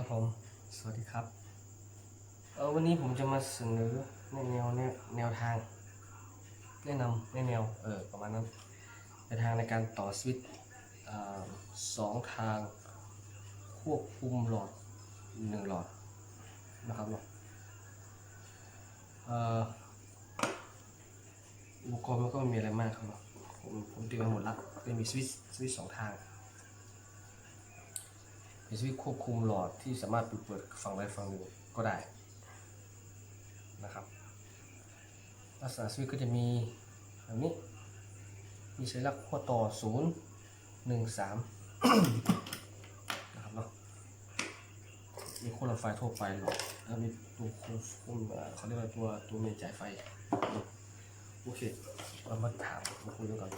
ครับผม สวัสดีครับ เออวันนี้ผมจะมาเสนอในแนวแนวแนวทาง แนะนำในแนวเออประมาณนั้นแนวทางในการต่อสวิตช์สองทางควบคุมหลอดหนึ่งหลอดนะครับเนาะอ่ออุปกรณ์มันก็ไม่มีอะไรมากครับเนาะผมผมเตรียมมาหมดละจะมีสวิตช์สวิตช์สองทาง เป็นสวิตช์ควบคุมหลอดที่สามารถปิดเปิดฝั่งใดฝั่งหนึ่งก็ได้นะครับลักษณะสวิตช์ก็จะมีแบบนี้ มีสัญลักษณ์ขั้วต่อศูนย์หนึ่งสามนะครับเนาะ มีขั้วลำไฟทั่วไปหลอดแล้วมีตัวควบคุมเอ่อเขาเรียกว่าตัวตัวเมนจ่ายไฟ โอเค เรามาถามมาคุยกันก่อน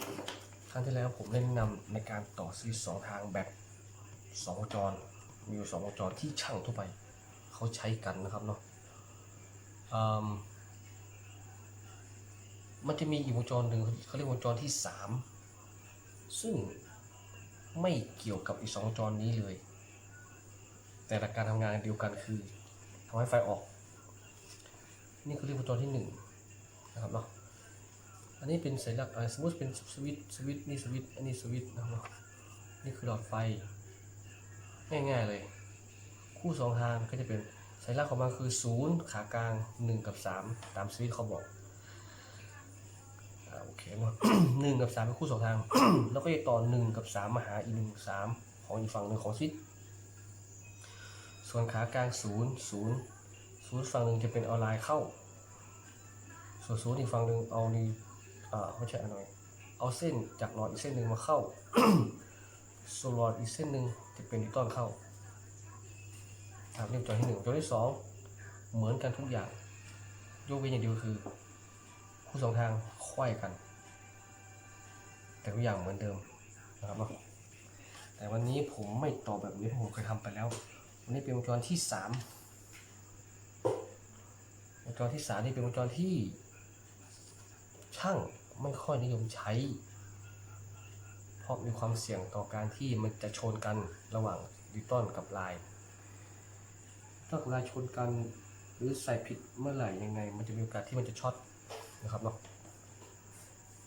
ครั้งที่แล้วผมได้แนะนำในการต่อสวิตช์สองทางแบบ สองวงจรมีอยู่สองวงจรที่ช่างทั่วไปเขาใช้กันนะครับเนาะมมันจะมีอีกวงจรหนึ่งเขาเรียกวงจรที่สามซึ่งไม่เกี่ยวกับอีกสองวงจรนี้เลย แต่หลักการทำงานเดียวกันคือทำให้ไฟออก นี่เขาเรียกวงจรที่หนึ่งนะครับเนาะอันนี้เป็นสัญลักษณ์สมมติเป็นสวิตช์สวิตนี่สวิตช์อันนี้สวิตช์นะครับเนาะนี่คือหลอดไฟ ง่ายๆเลย คู่สองทางก็จะเป็นสัญลักษณ์ของมันคือศูนย์ขากลาง 1 กับ 3 ตามสวิตช์เขาบอกโอเคเนาะหนึ่งกับสามเป็นคู่สองทาง แล้วก็จะต่อหนึ่งกับสามมาหาอีกหนึ่งสามของอีกฝั่งหนึ่งของสวิตช์ส่วนขากลางศูนย์ศูนย์ศูนย์ฝั่งหนึ่งจะเป็นเอาไลน์เข้า ส่วนศูนย์อีกฝั่งหนึ่งเอานี่อ่าไม่ใช่อนหน่อยเอาเส้นจากหลอดอีกเส้นหนึ่งมาเข้า โซลอดอีกเส้นหนึ่งจะเป็นนิวตันเข้าครับนี่จอที่หนึ่งจอที่สองเหมือนกันทุกอย่างยกเว้นอย่างเดียวคือ คู่สองทางควยกัน แต่ทุกอย่างเหมือนเดิมนะครับเนาะแต่วันนี้ผมไม่ต่อแบบนี้ผมเคยทำไปแล้ว วันนี้เป็นวงจรที่สามวงจรที่สามนี่เป็นวงจรที่ ช่างไม่ค่อยนิยมใช้ ราะมีความเสี่ยงต่อการที่มันจะชนกันระหว่างดิจิตอลกับลายถ้าลายชนกันหรือใส่ผิดเมื่อไหร่ยังไง มันจะมีโอกาสที่มันจะช็อตนะครับเนาะ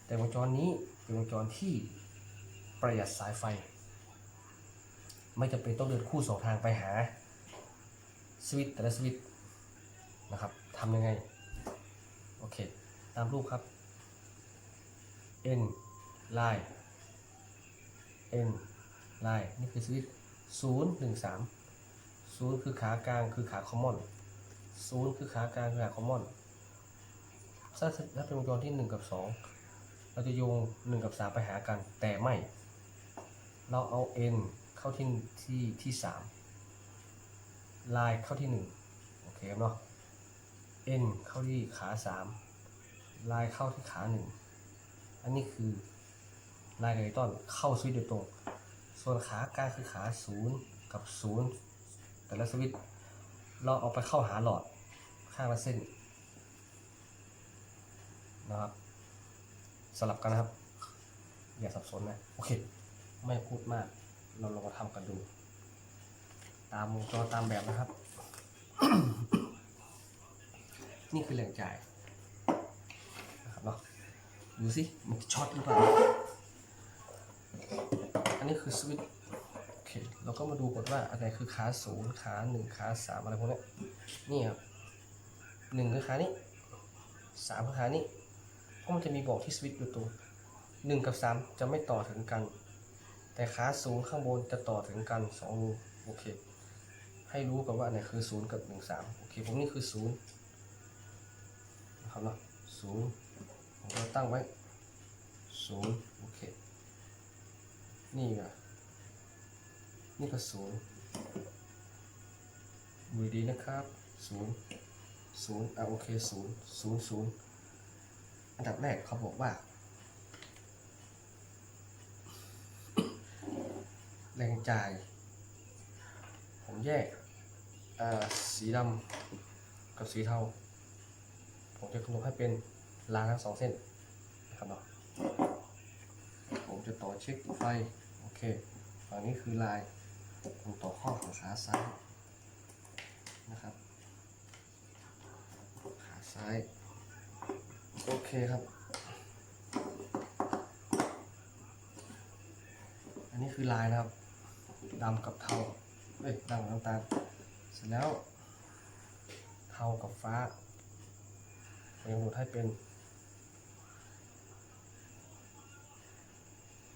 แต่วงจรนี้เป็นวงจรที่ประหยัดสายไฟ ไม่จำเป็นต้องเดินคู่สองทางไปหาสวิตช์แต่ละสวิตช์นะครับทำยังไง โอเค ตามรูปครับ N ลาย N ไลน์นี่คือสวิตศูนย์หนึ่งสามศูนย์คือขากลางคือขาคอมมอนศูนย์คือขากลางคือขาคอมมอนถ้าถ้าเป็นวงจรที่หนึ่งกับสองเราจะโยงหนึ่งกับสามไปหากันแต่ไม่ เราเอา N เข้าที่ที่ที่สามลน์เข้าที่หนึ่งโอเคครับเนาะ N เข้าที่ขาสามลน์เข้าที่ขาหนึ่งอันนี้คือ ลายไกต้นเข้าสวิตช์โดยตรง ส่วนขากลางคือขาศูนย์กับศูนย์แต่ละสวิตช์เราเอาไปเข้าหาหลอดข้างละเส้นนะครับสลับกันนะครับ อย่าสับสนนะโอเค ไม่พูดมาก เราลองมาทำกันดู ตามวงจรตามแบบนะครับ นี่คือแหล่งจ่ายนะครับเนาะดูสิมันจะช็อตหรือเปล่า อันนี้คือสวิตช์โอเคเราก็มาดูก่อนว่าอะไรคือขาศูนย์ขาหนึ่งขาสามอะไรพวกนี้นี่ครับหนึ่งคือขานี้สามคือขานี้เพราะมันจะมีบอกที่สวิตช์อยู่ตรงหนึ่งกับสามจะไม่ต่อถึงกัน แต่ขาศูนย์ข้างบนจะต่อถึงกันสองรูโอเค ให้รู้กันว่าอันไหนคือศูนย์กับหนึ่งสามโอเคผมนี่คือศูนย์นะครับเนาะศูนย์ผมก็ตั้งไว้ศูนย์โอเค นี่ไงนี่ก็ศูนย์ดูดีนะครับศูนย์ศูนย์อะโอเคศูนย์ศูนย์ศูนย์อันดับแรกเขาบอกว่า แรงจ่าย ผมแยกสีดำกับสีเทา ผมจะกำหนดให้เป็นรางทั้งสองเส้นนะครับเนาะผมจะต่อเช็คไฟ เคฝั่งนี้คือลายผมต่อข้อของขาซ้ายนะครับ ขาซ้าย โอเคครับ อันนี้คือลายนะครับดำกับเทาเอ้ยดำกับน้ำตาลเสร็จแล้วเทากับฟ้าผมยังดูให้เป็น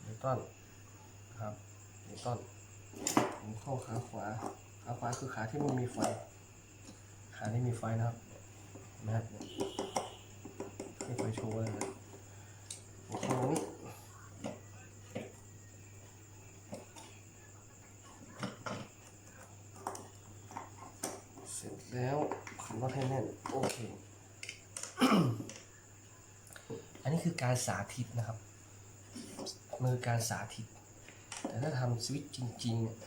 นิวตันน ครับนิวตันผมเข้าขาขวา ขาขวาคือขาที่มันมีไฟ ขาที่มีไฟนะครับนะครับนี่ไฟโชว์เลยนะผมเข้าตรงนี้เสร็จแล้วขันน็อตให้แน่นโอเค อันนี้คือการสาธิตนะครับ มือการสาธิต แต่ถ้าทำสวิตช์จริงๆเนี่ย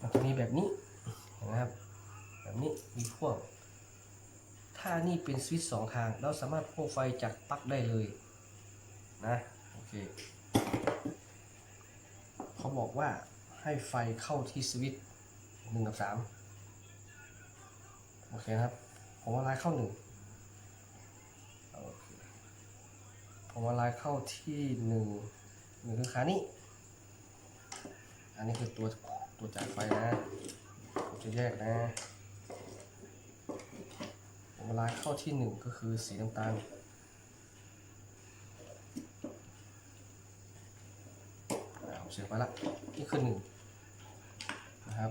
มันจะมีแบบนี้เห็นะครับ แบบนี้มีพ่วง ถ้านี่เป็นสวิตช์สองทาง เราสามารถพ่วงไฟจากปลั๊กได้เลยนะโอเคเขาบอกว่าให้ไฟเข้าที่สวิตช์หนึ่งกับสามโอเคครับ ผมว่าไลน์เข้าหนึ่งโอเค ผมว่าไลน์เข้าที่หนึ่งหนึ่งคือขานี้ อันนี้คือตัวตัวจ่ายไฟนะผมจะแยกนะ ผมว่าไลน์เข้าที่หนึ่งก็คือสีน้ำตาลอ่าผมเสียไปละนี่คือหนึ่งนะครับ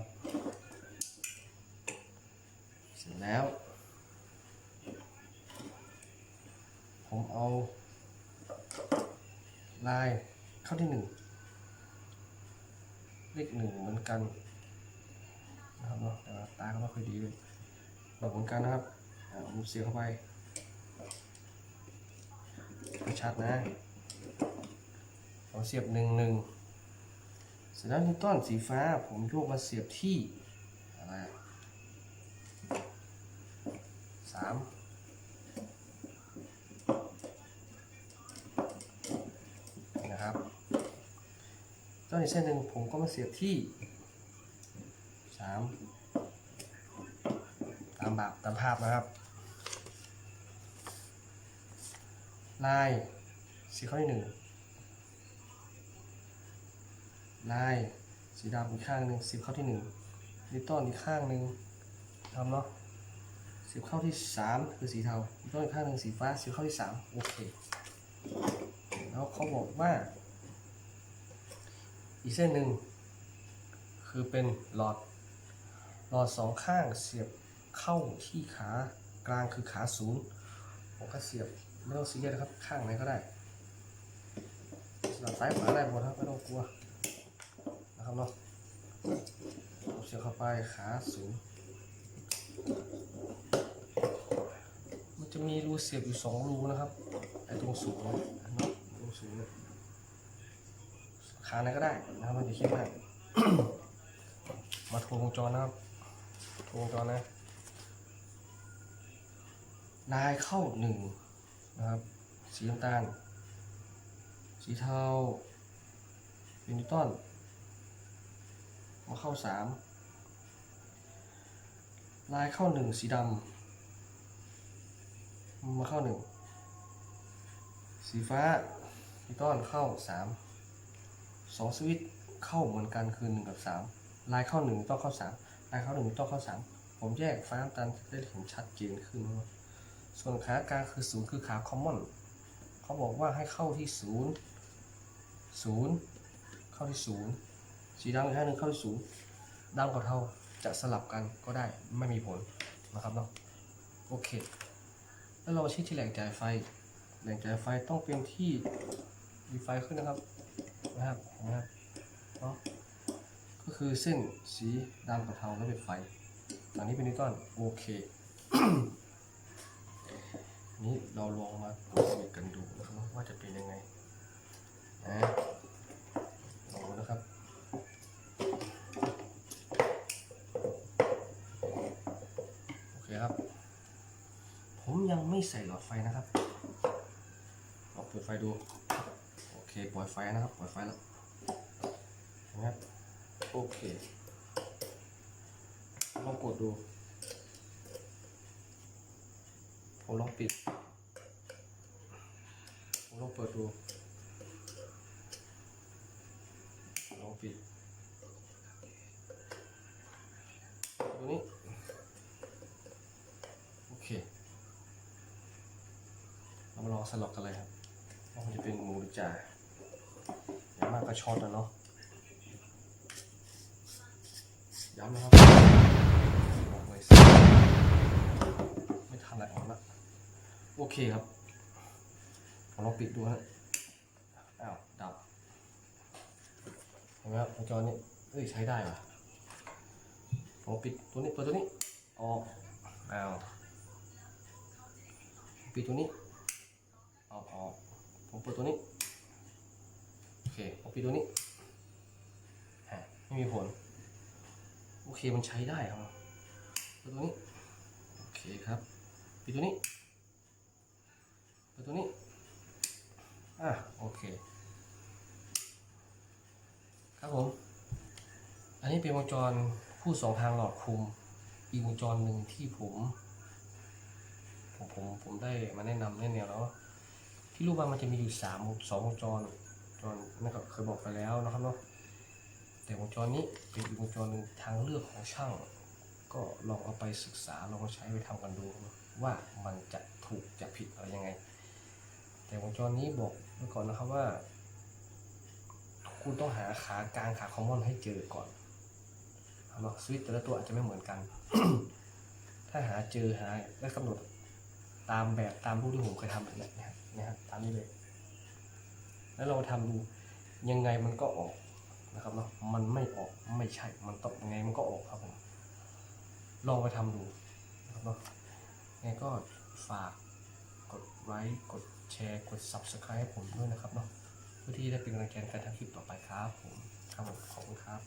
เสร็จแล้ว ผมเอา ลายเข้าที่หนึ่งเลขหนึ่งเหมือนกันนะครับเนาะแต่ว่าตาก็ไม่ค่อยดีเลยแบอกเหมือนกันนะครับอ่าผมเสียเข้าไปชัดนะผมเสียบหนึ่งหนึ่งเสร็จแล้วนิวตันสีฟ้าผมโยกมาเสียบที่อะไรสาม ต้นอีกเส้นหนึ่งผมก็มาเสียบที่สามตามแบบตามภาพนะครับ ลายสีข้อที่หนึ่งลายสีดำอีกข้างหนึ่งสิบเข้าที่หนึ่งนิวตันอีกข้างหนึ่งทำเนาะสิบเข้าที่สามคือสีเทานิวตันอีกข้างหนึ่งสีฟ้าสิบเข้าที่สามโอเค แล้วเขาบอกว่า อีกเส้นหนึ่งคือเป็นหลอด หลอดสองข้างเสียบเข้าที่ขากลางคือขาศูนย์ผมก็เสียบไม่ต้องซีเรียสนะครับข้างไหนก็ได้สลับซ้ายขวาได้หมดครับไม่ต้องกลัวนะครับเนาะเอาเสียบเข้าไปขาสูงมันจะมีรูเสียบอยู่สองรูนะครับไอ้ตรงสูงเนี่ยเนาะตรงสูงนี่ย ขาไหนก็ได้นะครับมันจะคิดมากมาทวงวงจรนะครับทวงวงจรนะลายเข้าหนึ่งนะครับ สีน้ำตาล สีเทาเป็นนิวตันมาเข้าสามลายเข้าหนึ่งสีดำมาเข้าหนึ่งสีฟ้าพี่ต้นเข้าสาม สองสวิตเข้าเหมือนกันคือหนึ่งกับสามลายเข้าหนึ่งต้องเข้าสามลายเข้าหนึ่งต้องเข้าสามผมแยกฟ้าน้ำตาลได้เห็นชัดเจนขึ้นนะส่วนขากลางคือศูนย์คือขาคอมมอนเขาบอกว่าให้เข้าที่ศูนย์ศูนย์เข้าที่ศูนย์สีดำอีกข้างหนึ่งเข้าที่สูงดำกับเทาจะสลับกันก็ได้ไม่มีผลนะครับเนาะโอเค แล้วเรามาชี้ที่แหล่งจ่ายไฟ แหล่งจ่ายไฟต้องเป็นที่มีไฟขึ้นนะครับ นะครับนะครับเนาะก็คือเส้นสีดำกับเทาแล้วเป็นไฟฝั่งนี้เป็นนิวตันโอเคนี้เราลองมาตรวจสอบกันดูนะครับว่าจะเป็นยังไงนะลองดูนะครับโอเคครับ ผมยังไม่ใส่หลอดไฟนะครับลองเปิดไฟดู เคปล่อยไฟนะครับปล่อยไฟแล้วนะครับโอเคลองกดดูผมลองปิดผมลองเปิดดูลองปิดดูนี้โอเคเรามาลองสลับกันเลยครับว่ามันจะเป็นหมูหรือจ่า มากก็ช็อตนะเนาะย้ำนะครับบอกเลยสิไม่ทันอะไรออกละโอเคครับผมลองปิดดูฮะอ้าวดับเห็นไหมครับวงจรนี้เอ้ยใช้ได้ป่ะผมปิดตัวนี้เปิดตัวนี้ออกอ้าวปิดตัวนี้ออกออกผมเปิดตัวนี้ เคผมปิดตัวนี้ฮะไม่มีผล โอเคมันใช้ได้ครับตัวนี้ โอเคครับปิดตัวนี้ปิดตัวนี้ อะโอเค ครับผม อันนี้เป็นวงจรผู้สองทางหลอดคุม อีกวงจรหนึ่งที่ผม ผมผมผมได้มาแนะนำแนะแนวแล้วที่รูปบ้านมันจะมีอยู่สามสองวงจร จรนั่นก็เคยบอกไปแล้วนะครับเนาะแต่วงจรนี้เป็นอีกวงจรหนึ่งทางเลือกของช่าง ก็ลองเอาไปศึกษาลองใช้ไปทำกันดูว่ามันจะถูกจะผิดอะไรยังไง แต่วงจรนี้บอกไว้ก่อนนะครับว่า คุณต้องหาขากลางขาคอมมอนให้เจอก่อนเอาเนาะสวิตช์แต่ละตัวอาจจะไม่เหมือนกัน ถ้าหาเจอหาและกำหนดตามแบบตามรูปที่ผมเคยทำแบบนี้นะครับนะครับตามนี้เลย แล้วเราทำดูยังไงมันก็ออกนะครับเนาะมันไม่ออกไม่ใช่ มันตกยังไงมันก็ออกครับผมลองไปทำดูนะครับเนาะยังไงก็ฝากกดไลค์กดแชร์กด subscribe ให้ผมด้วยนะครับเนาะเพื่อที่จะได้เป็นกำลังใจในการทำคลิปต่อไปครับผมครับผมขอบคุณครับ